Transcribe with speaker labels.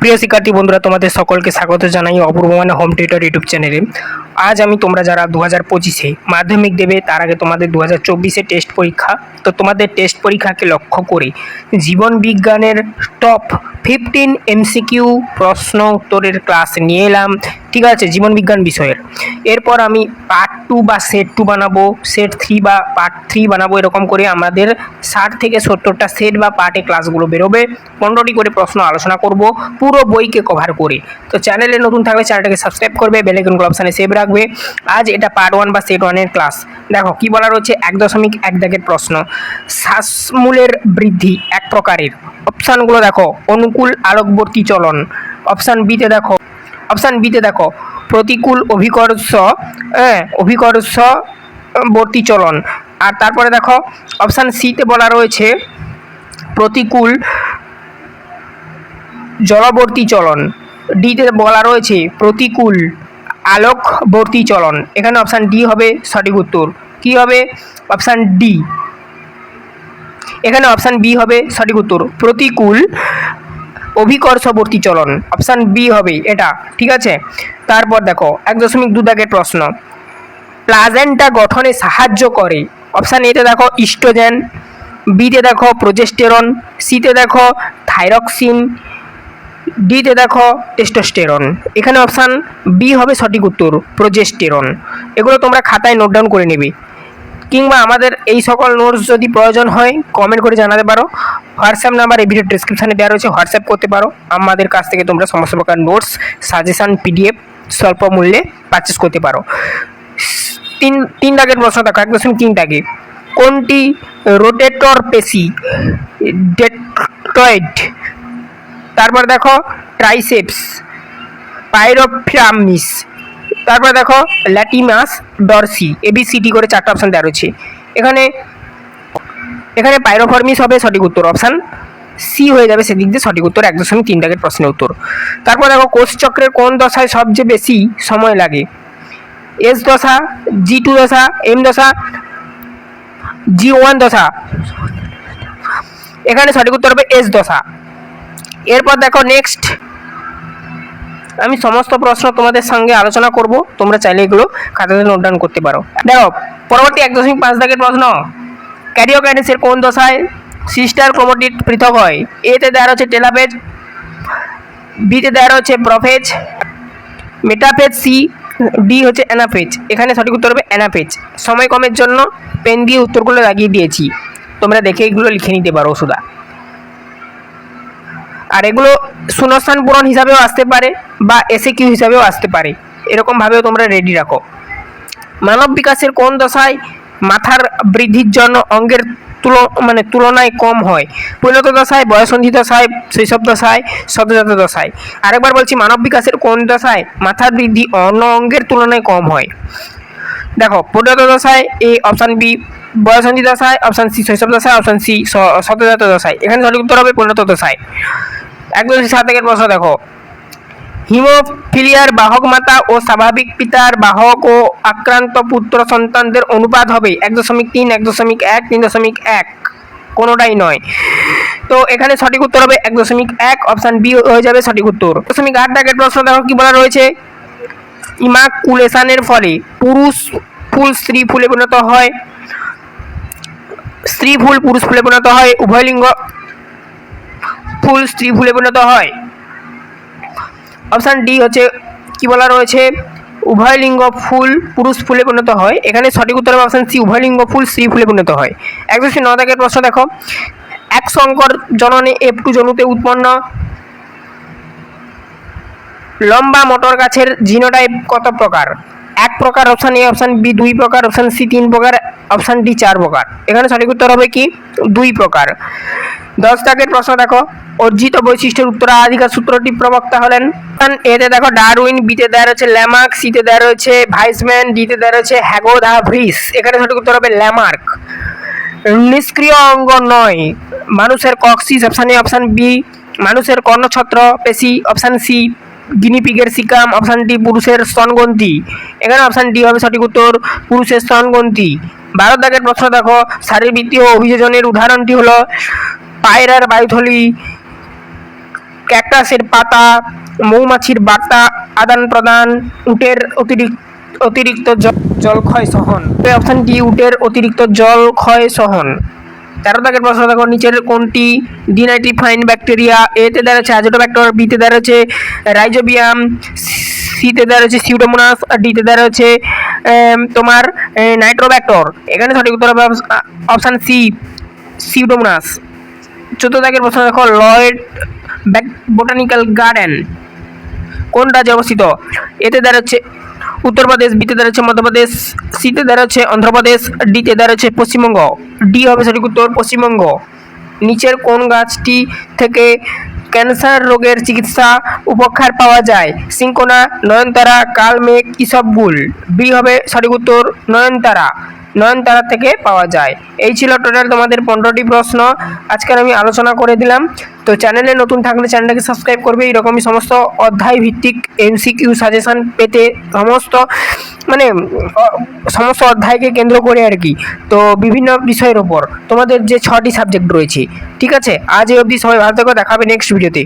Speaker 1: প্রিয় শিক্ষার্থী বন্ধুরা, তোমাদের সকলকে স্বাগত জানাই অপূর্ব মানে হোম থিয়েটার ইউটিউব চ্যানেলে। আজ আমি তোমরা যারা দু হাজার পঁচিশে মাধ্যমিক দেবে, তার আগে তোমাদের দু হাজার চব্বিশে টেস্ট পরীক্ষা। তো তোমাদের টেস্ট পরীক্ষাকে লক্ষ্য করে জীবন বিজ্ঞানের টপ ফিফটিন এমসিকিউ প্রশ্ন উত্তরের ক্লাস নিয়ে এলাম। ঠিক আছে, জীবন বিজ্ঞান বিষয়ের। এরপর আমি পার্ট টু বা সেট টু বানাবো। সেট থ্রি বা পার্ট থ্রি বানাবো এরকম করে আমাদের ষাট থেকে সত্তরটা সেট বা পার্টে ক্লাসগুলো বেরোবে। পনেরোটি করে প্রশ্ন আলোচনা করব, পুরো বইকে কভার করে। তো চ্যানেলে নতুন থাকলে চ্যানেলটাকে সাবস্ক্রাইব করবে বেলাইকন অপশানে সেভ রাখবে। আজ এটা পার্ট ওয়ান বা সেট ওয়ানের ক্লাস দেখো, কি বলা রয়েছে? এক দশমিক এক দাগের প্রশ্ন। শ্বাসমূলের বৃদ্ধি এক প্রকারের। অপশানগুলো দেখো, অনুকূল আলোকবর্তী চলন। অপশান বিতে দেখো অপশান বিতে দেখো, প্রতিকূল অভিকর্ষ হ্যাঁ অভিকর্ষ বর্তী চলন। আর তারপরে দেখো অপশান সিতে বলা রয়েছে, প্রতিকূল জলবর্তী চলন। ডিতে বলা রয়েছে, প্রতিকূল আলোকবর্তী চলন। এখানে অপশান ডি হবে সঠিক উত্তর। কি হবে? অপশান ডি এখানে অপশান বি হবে সঠিক উত্তর, প্রতিকূল অভিকর্ষবর্তী চলন। অপশান বি হবে এটা, ঠিক আছে? তারপর দেখো, এক দশমিক দু দাগের প্রশ্ন। প্লাজেন্টা গঠনে সাহায্য করে। অপশান এতে দেখো ইস্ট্রোজেন বিতে দেখো প্রোজেস্টেরন সিতে দেখো থাইরক্সিন ডিতে দেখো টেস্টোস্টেরন। এখানে অপশান বি হবে সঠিক উত্তর, প্রোজেস্টেরন। এগুলো তোমরা খাতায় নোট ডাউন করে নেবে। কিংবা আমাদের এই সকল নোটস যদি প্রয়োজন হয় কমেন্ট করে জানাতে পারো। হোয়াটসঅ্যাপ নাম্বার এই ভিডিও ডিসক্রিপশানে দেওয়া রয়েছে হোয়াটসঅ্যাপ করতে পারো। আমাদের কাছ থেকে তোমরা সমস্ত প্রকার নোটস সাজেশান পিডিএফ স্বল্প মূল্যে পারচেস করতে পারো। তিন তিন দাগের প্রশ্ন দেখো, এক দশমিক তিন দাগে। কোনটি রোটেটর পেশি, ডেট্রয়েড? তারপর দেখো ট্রাইসেপস পাইরোফ্রামিস তারপর দেখো ল্যাটিমাস ডরসি এবিসিটি করে চারটা অপশান দেওয়া রয়েছে। এখানে এখানে পাইরোফর্মিস হবে সঠিক উত্তর অপশান সি হয়ে যাবে সেদিক দিয়ে সঠিক উত্তর, এক দশমিক তিন দাগের প্রশ্নের উত্তর। তারপর দেখো, কোষ চক্রের কোন দশায় সবচেয়ে বেশি সময় লাগে? এস দশা জি টু দশা এম দশা জি ওয়ান দশা। এখানে সঠিক উত্তর হবে এস দশা। এরপর দেখো নেক্সট আমি সমস্ত প্রশ্ন তোমাদের সঙ্গে আলোচনা করব। তোমরা চাইলে এগুলো খাতাতে নোট ডাউন করতে পারো। দেখো, পরবর্তী এক দশমিক পাঁচ দাগের প্রশ্ন। ক্যারিওকাইনেসের কোন দশায় সিস্টার ক্রোমোটিড পৃথক হয়? এতে দেওয়া রয়েছে টেলাপেজ বিতে দেওয়া রয়েছে প্রফেজ, মেটাফেজ সি ডি হচ্ছে অ্যানাফেজ। এখানে সঠিক উত্তর হবে অ্যানাফেজ। সময় কমের জন্য পেন দিয়ে উত্তরগুলো লাগিয়ে দিয়েছি। তোমরা দেখে এগুলো লিখে নিতে পারো সুদা আর এগুলো শূন্যস্থান পূরণ হিসাবেও আসতে পারে বা এসে কিউ হিসাবেও আসতে পারে। এরকমভাবেও তোমরা রেডি রাখো। মানব বিকাশের কোন দশায় মাথার বৃদ্ধির জন্য অঙ্গের তুল মানে তুলনায় কম হয়? পরিণত দশায়, বয়সন্ধি দশায়, শৈশব দশায়, সদ্যজাত দশায়। আরেকবার বলছি, মানব বিকাশের কোন দশায় মাথার বৃদ্ধি অন্য অঙ্গের তুলনায় কম হয়? দেখো পরিণত দশায় এ অপশান বি বয়সন্ধি দশায় অপশান সি শৈশব দশায় অপশান সি, সদ্যজাত দশায়। এখানে সঠিক উত্তর হবে পরিণত দশায়। একদম সাত থেকে প্রশ্ন দেখো। হিমোফিলিয়ার বাহক মাতা ও স্বাভাবিক পিতার বাহক ও আক্রান্ত পুত্র সন্তানদের অনুপাত হবে এক দশমিক তিন, এক দশমিক এক, তিন দশমিক এক। কোনোটাই নয়। তো এখানে সঠিক উত্তর হবে এক দশমিক এক, অপশান বি হয়ে যাবে সঠিক উত্তর। দশমিক আট দাগের প্রশ্ন দেখো কি বলা রয়েছে? ইমাকুলেশনের ফলে পুরুষ ফুল, স্ত্রী ফুলে পরিণত হয়। স্ত্রী ফুল, পুরুষ ফুলে পরিণত হয়। উভয় লিঙ্গ ফুল, স্ত্রী ফুলে পরিণত হয়। অপশান ডি হচ্ছে, কি বলা রয়েছে? উভয় লিঙ্গ ফুল, পুরুষ ফুলে পরিণত হয়। এখানে সঠিক উত্তর অপশান সি উভয় লিঙ্গ ফুল, স্ত্রী ফুলে পরিণত হয়। একশো ন দাগের প্রশ্ন দেখো। এক সংকর জননে এফ টু জনুতে উৎপন্ন। লম্বা মোটর গাছের জিনোটাইপ কত প্রকার? এক প্রকার অপশান এ অপশান বি দুই প্রকার অপশান সি তিন প্রকার অপশান ডি চার প্রকার। এখানে সঠিক উত্তর হবে কি? দুই প্রকার। দশ দাগের প্রশ্ন দেখো। অর্জিত বৈশিষ্ট্যের উত্তরাধিকার সূত্রটি প্রবক্তা হলেন। এতে দেখো, ডারউইন, বিতে দেওয়া রয়েছে ল্যামার্ক, সিতে দেওয়া রয়েছে ভাইসম্যান, ডিতে দেওয়া রয়েছে হ্যাগোদা ভ্রিস। এখানে সঠিক উত্তর হবে ল্যামার্ক। নিষ্ক্রিয় অঙ্গ নয়। মানুষের coccyx option A, option B. মানুষের কর্ণছত্র, পেশি, অপশান সি। গিনিপিগের সিকাম অপশান ডি, পুরুষের স্তনগ্রন্থি এখানে অপশান ডি হবে সঠিক উত্তর, পুরুষের স্তনগ্রন্থি ভারত দাগের প্রশ্ন দেখো, শারীরবৃত্তীয় অভিযোজনের উদাহরণটি হলো, পায়রার বায়ুথলি ক্যাকটাসের পাতা, মৌমাছির বার্তা, আদান প্রদান, উটের অতিরিক্ত অতিরিক্ত জল ক্ষয় সহন। অপশন ডি উটের অতিরিক্ত জল ক্ষয় সহন। তেরো দাগের প্রশ্ন দেখো, নিচের কোনটি? ডিনাইট্রিফাইন ব্যাকটেরিয়া এতে দাঁড়াচ্ছে অ্যাজোটোব্যাক্টর বিতে দাঁড়াচ্ছে রাইজোবিয়াম সিতে দাঁড়াচ্ছে সিউডোমোনাস ডিতে দাঁড়াচ্ছে তোমার নাইট্রোব্যাক্টর। এখানে সঠিক উত্তর হবে অপশান সি, সিউডোমোনাস। চতুর্থ দাগের প্রশ্ন দেখো, লয়েড বোটানিক্যাল গার্ডেন। কোন রাজ্যে অবস্থিত? এতে দাঁড়াচ্ছে উত্তরপ্রদেশ, বিতে দাঁড়াচ্ছে মধ্যপ্রদেশ, সিতে দাঁড়াচ্ছে অন্ধ্রপ্রদেশ, ডিতে দাঁড়াচ্ছে পশ্চিমবঙ্গ। ডি হবে সঠিক উত্তর, পশ্চিমবঙ্গ। নিচের কোন গাছটি থেকে ক্যান্সার রোগের চিকিৎসা উপকার পাওয়া যায়? সিঙ্কোনা, নয়নতারা, কালমেঘ, ইসবগুল। বি হবে সঠিক উত্তর, নয়নতারা। নয়নতারা থেকে পাওয়া যায়। এই ছিল টোটাল তোমাদের পনেরোটি প্রশ্ন। আজকের আমি আলোচনা করে দিলাম। তো চ্যানেলে নতুন থাকলে চ্যানেলটাকে সাবস্ক্রাইব করবে। এরকমই সমস্ত অধ্যায় ভিত্তিক এমসিকিউ সাজেশন পেতে সমস্ত মানে সমস্ত অধ্যায়কে কেন্দ্র করে আর কি। তো বিভিন্ন বিষয়ের ওপর। তোমাদের যে ছটি সাবজেক্ট রয়েছে, ঠিক আছে? আজ এই অবধি। সবাই ভালো থেকো। দেখাবে নেক্সট ভিডিওতে